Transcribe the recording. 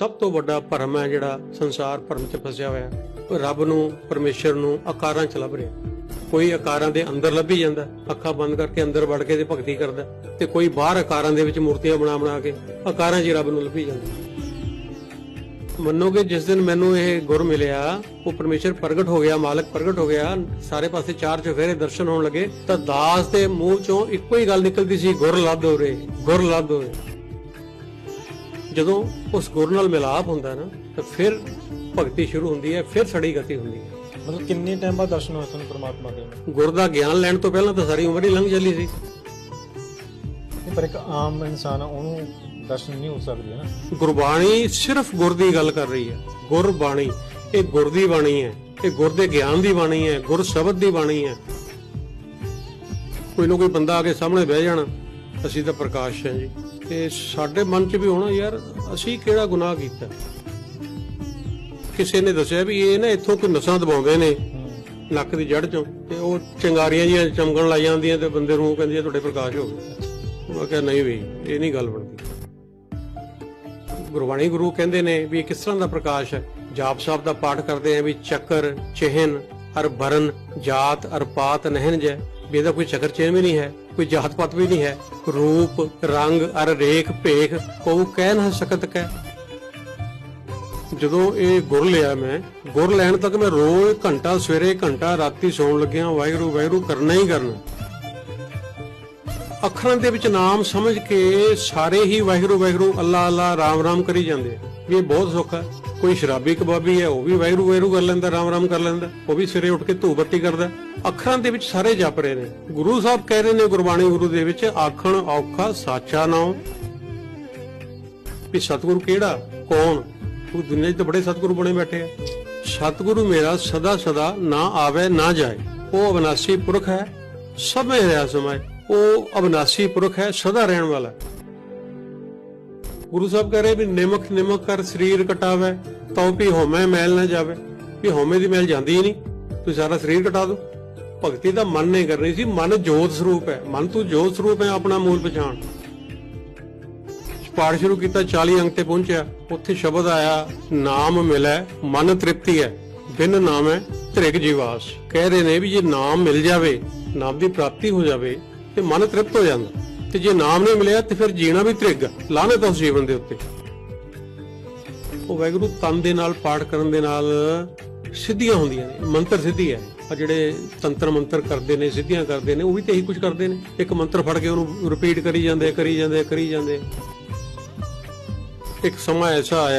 ਸਭ ਤੋਂ ਵੱਡਾ ਭਰਮ ਹੈ ਜਿਹੜਾ ਸੰਸਾਰ ਭਰਮ 'ਚ ਫਸਿਆ ਹੋਇਆ ਰੱਬ ਨੂੰ, ਪਰਮੇਸ਼ਰ ਨੂੰ ਆਕਾਰਾਂ 'ਚ ਲੱਭ ਰਿਹਾ ਕੋਈ ਆਕਾਰਾਂ ਦੇ ਅੰਦਰ ਲੱਭੀ ਜਾਂਦਾ ਅੱਖਾਂ ਬੰਦ ਕਰਕੇ ਅੰਦਰ ਵੜ ਕੇ ਤੇ ਭਗਤੀ ਕਰਦਾ ਤੇ ਕੋਈ ਬਾਹਰ ਆਕਾਰਾਂ ਦੇ ਵਿੱਚ ਮੂਰਤੀਆਂ ਬਣਾ ਬਣਾ ਕੇ ਆਕਾਰਾਂ 'ਚ ਰੱਬ ਨੂੰ ਲੱਭੀ ਜਾਂਦਾ ਮੰਨੋਗੇ, ਜਿਸ ਦਿਨ ਮੈਨੂੰ ਇਹ ਗੁਰ ਮਿਲਿਆ, ਉਹ ਪਰਮੇਸ਼ਰ ਪ੍ਰਗਟ ਹੋ ਗਿਆ, ਮਾਲਕ ਪ੍ਰਗਟ ਹੋ ਗਿਆ, ਸਾਰੇ ਪਾਸੇ ਚਾਰ ਚੁਫੇਰੇ ਦਰਸ਼ਨ ਹੋਣ ਲੱਗੇ, ਤਾਂ ਦਾਸ ਦੇ ਮੂੰਹ ਚੋਂ ਇੱਕੋ ਹੀ ਗੱਲ ਨਿਕਲਦੀ ਸੀ, ਗੁਰ ਲੱਭ ਹੋ ਰੇ ਗੁਰ ਲੱਭ ਹੋ ਰੇ ਜਦੋਂ ਉਸ ਗੁਰ ਨਾਲ ਮਿਲਾਪ ਹੁੰਦਾ ਨਾ ਤਾਂ ਫਿਰ ਭਗਤੀ ਸ਼ੁਰੂ ਹੁੰਦੀ ਹੈ ਫਿਰ ਸੜੀ ਗਤੀ ਹੁੰਦੀ ਹੈ। ਮਤਲਬ ਕਿੰਨੇ ਟਾਈਮ ਬਾਅਦ ਦਰਸ਼ਨ ਹੋਏ ਤੁਹਾਨੂੰ ਪ੍ਰਮਾਤਮਾ ਦੇ? ਗੁਰ ਦਾ ਗਿਆਨ ਲੈਣ ਤੋਂ ਪਹਿਲਾਂ ਤਾਂ ਸਾਰੀ ਉਮਰ ਹੀ ਲੰਘ ਚੱਲੀ ਸੀ। ਪਰ ਇੱਕ ਆਮ ਇਨਸਾਨ ਉਹਨੂੰ ਦਰਸ਼ਨ ਨਹੀਂ ਹੋ ਸਕਦੇ ਨਾ? ਗੁਰਬਾਣੀ ਸਿਰਫ ਗੁਰ ਦੀ ਗੱਲ ਕਰ ਰਹੀ ਹੈ। ਗੁਰਬਾਣੀ ਇਹ ਗੁਰ ਦੀ ਬਾਣੀ ਹੈ ਇਹ ਗੁਰ ਦੇ ਗਿਆਨ ਦੀ ਬਾਣੀ ਹੈ ਗੁਰ ਸ਼ਬਦ ਦੀ ਬਾਣੀ ਹੈ। ਕੋਈ ਨਾ ਕੋਈ ਬੰਦਾ ਆ ਕੇ ਸਾਹਮਣੇ ਬਹਿ ਜਾਣਾ। ਅਸੀਂ ਤਾਂ ਪ੍ਰਕਾਸ਼ ਹਾਂ ਜੀ। ਤੇ ਸਾਡੇ ਮਨ 'ਚ ਵੀ ਹੋਣਾ ਯਾਰ, ਅਸੀਂ ਕਿਹੜਾ ਗੁਨਾਹ ਕੀਤਾ? ਕਿਸੇ ਨੇ ਦੱਸਿਆ ਵੀ ਇਹ ਨਾ ਇੱਥੋਂ ਕੋਈ ਨਸਾਂ ਦਬਾਉਂਦੇ ਨੇ, ਨੱਕ ਦੀ ਜੜ ਚੋਂ, ਤੇ ਉਹ ਚਿੰਗਾਰੀਆਂ ਜੀਆਂ ਚਮਕਣ ਲੱਗ ਜਾਂਦੀਆਂ ਤੇ ਬੰਦੇ ਨੂੰ ਕਹਿੰਦੀ ਤੁਹਾਡੇ ਪ੍ਰਕਾਸ਼ ਹੋ ਗਏ। ਮੈਂ ਕਿਹਾ, ਨਹੀਂ ਵੀ, ਇਹ ਨਹੀਂ ਗੱਲ ਬਣਦੀ। ਗੁਰਬਾਣੀ ਗੁਰੂ ਕਹਿੰਦੇ ਨੇ ਵੀ ਇਹ ਕਿਸ ਤਰ੍ਹਾਂ ਦਾ ਪ੍ਰਕਾਸ਼ ਹੈ? ਜਾਪ ਸਾਹਿਬ ਦਾ ਪਾਠ ਕਰਦੇ ਆ ਵੀ ਚੱਕਰ, ਚਿਹਨ ਅਰ ਬਰਨ ਜਾਤ ਅਰ ਪਾਤ ਨਹਿਨ ਜੈ ਵੀ ਇਹਦਾ ਕੋਈ ਚੱਕਰ ਚਿਹਨ ਵੀ ਨਹੀਂ ਹੈ, ਕੋਈ ਜਾਤ ਪਾਤ ਵੀ ਨਹੀਂ ਹੈ। ਰੂਪ, ਰੰਗ, ਅਰ ਰੇਖ, ਭੇਖ ਕੋ ਕਹਿ ਨਾ ਸਕਤ ਕਹਿ। ਜਦੋਂ ਇਹ ਗੁਰ ਲਿਆ ਮੈਂ, ਗੁਰ ਲੈਣ ਤੱਕ ਮੈਂ ਰੋਜ਼ ਘੰਟਾ, ਸਵੇਰੇ ਘੰਟਾ, ਰਾਤੀ ਸੌਣ ਲੱਗਿਆ, ਵਾਹਿਗੁਰੂ ਵਾਹਿਗੁਰੂ ਕਰਨਾ ਹੀ ਕਰਨਾ। ਅੱਖਰਾਂ ਦੇ ਵਿੱਚ ਨਾਮ ਸਮਝ ਕੇ ਸਾਰੇ ਹੀ ਵਾਹਿਗੁਰੂ ਵਾਹਿਗੁਰੂ, ਅੱਲਾ ਅੱਲਾ, ਰਾਮ ਰਾਮ ਕਰੀ ਜਾਂਦੇ ਵੀ ਇਹ ਬਹੁਤ ਸੁੱਖ ਹੈ। ਕੋਈ ਸ਼ਰਾਬੀ ਕਬਾਬੀ ਹੈ, ਉਹ ਵੀ ਵਾਹਿਗੁਰੂ ਵਾਹਿਗੁਰੂ ਕਰ ਲੈਂਦਾ, ਰਾਮ ਰਾਮ ਕਰ ਲੈਂਦਾ, ਉਹ ਵੀ ਸਵੇਰੇ ਉੱਠ ਕੇ ਧੂਪ ਬੱਤੀ ਕਰਦਾ। ਅੱਖਰਾਂ ਦੇ ਵਿੱਚ ਸਾਰੇ ਜਪ ਰਹੇ ਨੇ। ਗੁਰੂ ਸਾਹਿਬ ਕਹਿ ਰਹੇ ਨੇ, ਗੁਰਬਾਣੀ ਗੁਰੂ ਦੇ ਵਿੱਚ, ਆਖਣ ਔਖਾ ਸਾਚਾ ਨਾਮ ਵੀ ਸਤਿਗੁਰੂ ਕਿਹੜਾ? ਕੌਣ? ਉਹ ਦੁਨੀਆ 'ਚ ਤਾਂ ਬੜੇ ਸਤਿਗੁਰੂ ਬਣੇ ਬੈਠੇ ਆ। ਸਤਿਗੁਰੂ ਮੇਰਾ ਸਦਾ ਸਦਾ ਨਾ ਆਵੇ, ਨਾ ਜਾਏ। ਉਹ ਅਵਨਾਸੀ ਪੁਰਖ ਹੈ ਸਮੇਂ ਰਿਹਾ ਸਮਾਏ। ਉਹ ਅਵਨਾਸੀ ਪੁਰਖ ਹੈ, ਸਦਾ ਰਹਿਣ ਵਾਲਾ ਗੁਰੂ ਸਾਹਿਬ ਕਹ ਰਹੇ ਵੀ ਨਿਮਕ ਨਿਮਕ ਕਰ ਸਰੀਰ ਕਟਾਵੇ ਤਉ ਵੀ ਹੋਮੈ ਮੈਲ ਨਾ ਜਾਵੇ। ਵੀ ਹੋਮੇ ਦੀ ਮੈਲ ਜਾਂਦੀ ਹੀ ਨਹੀਂ, ਤੁਸੀਂ ਸਾਰਾ ਸਰੀਰ ਕਟਾ ਦੋ ਭਗਤੀ ਦਾ ਮਨ ਨੇ ਕਰਨੀ ਸੀ, ਮਨ ਜੋਤ ਸਰੂਪ ਹੈ। ਮਨ ਤੂੰ ਜੋਤ ਸਰੂਪ ਹੈ ਆਪਣਾ ਮੂਲ ਪਛਾਣ। ਪਾਠ ਸ਼ੁਰੂ ਕੀਤਾ 40 ਅੰਕ ਤੇ ਪਹੁੰਚਿਆ। ਉੱਥੇ ਸ਼ਬਦ ਆਇਆ, ਨਾਮ ਮਿਲੈ, ਮਨ ਤ੍ਰਿਪਤੀ ਹੈ। ਬਿਨ ਨਾਮ ਹੈ, ਤ੍ਰਿਗ ਜੀਵਾਸ। ਕਹਿ ਰਹੇ ਨੇ ਵੀ ਜੇ ਨਾਮ ਮਿਲ ਜਾਵੇ, ਨਾਮ ਦੀ ਪ੍ਰਾਪਤੀ ਹੋ ਜਾਵੇ, ਤੇ ਮਨ ਤ੍ਰਿਪਤ ਹੋ ਜਾਂਦਾ। ਤੇ ਜੇ ਨਾਮ ਨਹੀਂ ਮਿਲਿਆ ਤੇ ਫਿਰ ਜੀਣਾ ਵੀ ਤ੍ਰਿਗ, ਲਾਹਨਤ ਉਸ ਜੀਵਨ ਦੇ ਉੱਤੇ। ਉਹ ਵੈਗਰੂ ਤਨ ਦੇ ਨਾਲ, ਪਾਠ ਕਰਨ ਦੇ ਨਾਲ ਸਿੱਧੀਆਂ ਹੁੰਦੀਆਂ ਨੇ, ਮੰਤਰ ਸਿੱਧੀ ਹੈ। ਆ ਜਿਹੜੇ ਤੰਤਰ ਮੰਤਰ ਕਰਦੇ ਨੇ, ਸਿੱਧੀਆਂ ਕਰਦੇ ਨੇ, ਉਹ ਵੀ ਤੇ ਇਹੀ ਕੁਝ ਕਰਦੇ ਨੇ। ਇੱਕ ਮੰਤਰ ਫੜ ਕੇ ਉਹਨੂੰ ਰਿਪੀਟ ਕਰੀ ਜਾਂਦੇ ਕਰੀ ਜਾਂਦੇ ਕਰੀ ਜਾਂਦੇ। ਇੱਕ ਸਮਾਂ ਐਸਾ ਆਇਆ